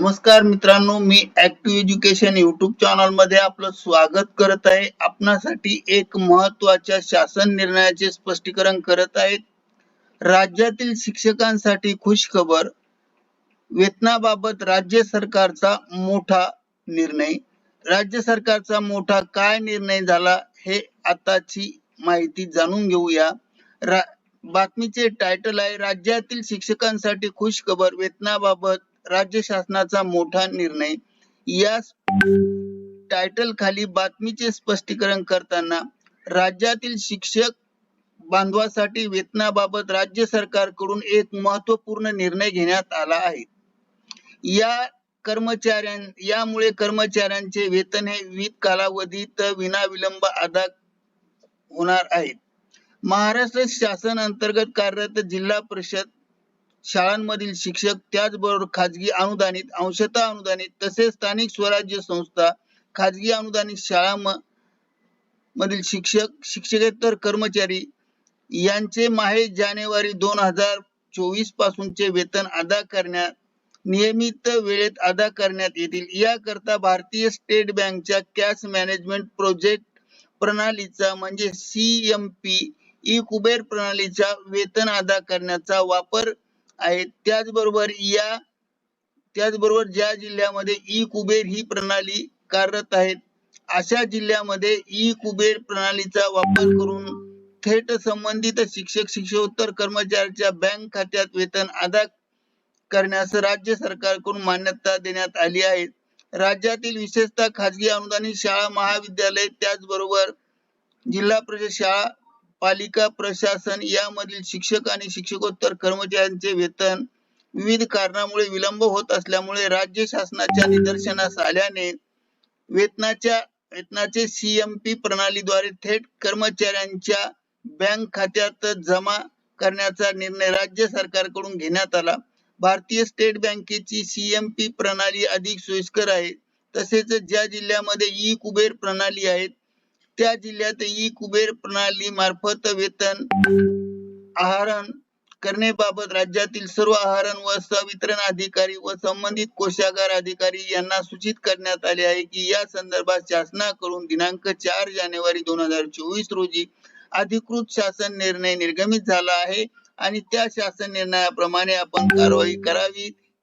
नमस्कार मित्रांनो मी ऍक्टिव्ह एज्युकेशन युट्यूब चॅनलमध्ये आपलं स्वागत करत आहे. आपणासाठी एक महत्त्वाच्या शासन निर्णयाचे स्पष्टीकरण करत आहेत. राज्यातील शिक्षकांसाठी खुश खबर वेतनाबाबत राज्य सरकारचा मोठा निर्णय. राज्य सरकारचा मोठा काय निर्णय झाला हे आताची माहिती जाणून घेऊया. रा बातमीचे टायटल आहे राज्यातील शिक्षकांसाठी खुश खबर वेतनाबाबत राज्य शासनाचा मोठा निर्णय. या टायटल खाली बातमीचे स्पष्टीकरण करताना राज्यातील शिक्षक बांधवासाठी वेतनाबाबत राज्य सरकारकडून एक महत्त्वपूर्ण निर्णय घेण्यात आला आहे. या कर्मचाऱ्यां यामुळे कर्मचाऱ्यांचे वेतन हे विविध कालावधीत विनाविलंब अदा होणार आहेत महाराष्ट्र शासन अंतर्गत कार्यरत जिल्हा परिषद शाळांमधील शिक्षक त्याचबरोबर खाजगी अनुदानित अंशतः अनुदानित तसेच स्थानिक स्वराज्य संस्था खाजगी अनुदानित शाळा मधील शिक्षक शिक्षकेतर कर्मचारी यांचे माहे जानेवारी दोन हजार चोवीस पासूनचे वेतन अदा करण्यात नियमित वेळेत अदा करण्यात येतील. याकरता भारतीय स्टेट बँकच्या कॅश मॅनेजमेंट प्रोजेक्ट प्रणालीचा म्हणजे C M P E Kuber प्रणालीचा वेतन अदा करण्याचा वापर आहे त्याचबरोबर या त्याचबरोबर ज्या जिल्ह्यामध्ये ई कुबेर ही प्रणाली कार्यरत आहे अशा जिल्ह्यामध्ये ई कुबेर प्रणालीचा वापर करून थेट संबंधित शिक्षक शिक्षकोत्तर कर्मचाऱ्याच्या बँक खात्यात वेतन अदा करण्यास राज्य सरकारकडून मान्यता देण्यात आली आहे. राज्यातील विशेषतः खाजगी अनुदानित शाळा महाविद्यालय त्याचबरोबर जिल्हा परिषद शाळा पालिका प्रशासन यामधील शिक्षक आणि शिक्षकोत्तर कर्मचाऱ्यांचे वेतन विविध कारणामुळे विलंब होत असल्यामुळे राज्य शासनाच्या निदर्शनास आल्याने वेतनाच्या वेतनाचे सीएमपी प्रणालीद्वारे थेट कर्मचाऱ्यांच्या बँक खात्यात जमा करण्याचा निर्णय राज्य सरकारकडून घेण्यात आला. भारतीय स्टेट बँकेची सीएमपी प्रणाली अधिक सोयीस्कर आहे. तसेच ज्या जिल्ह्यामध्ये ई कुबेर प्रणाली आहेत त्या जिल्ह्यात ई कुबेर प्रणाली मार्फत वेतन आहरण करण्याबाबत राज्यातील सर्व आहरण व वितरण अधिकारी व संबंधित कोषागार अधिकारी यांना सूचित करण्यात आले आहे की या संदर्भात शासनाकडून दिनांक चार जानेवारी दोन हजार चोवीस रोजी अधिकृत शासन निर्णय निर्गमित झाला आहे आणि त्या शासन निर्णयाप्रमाणे आपण कारवाई करावी.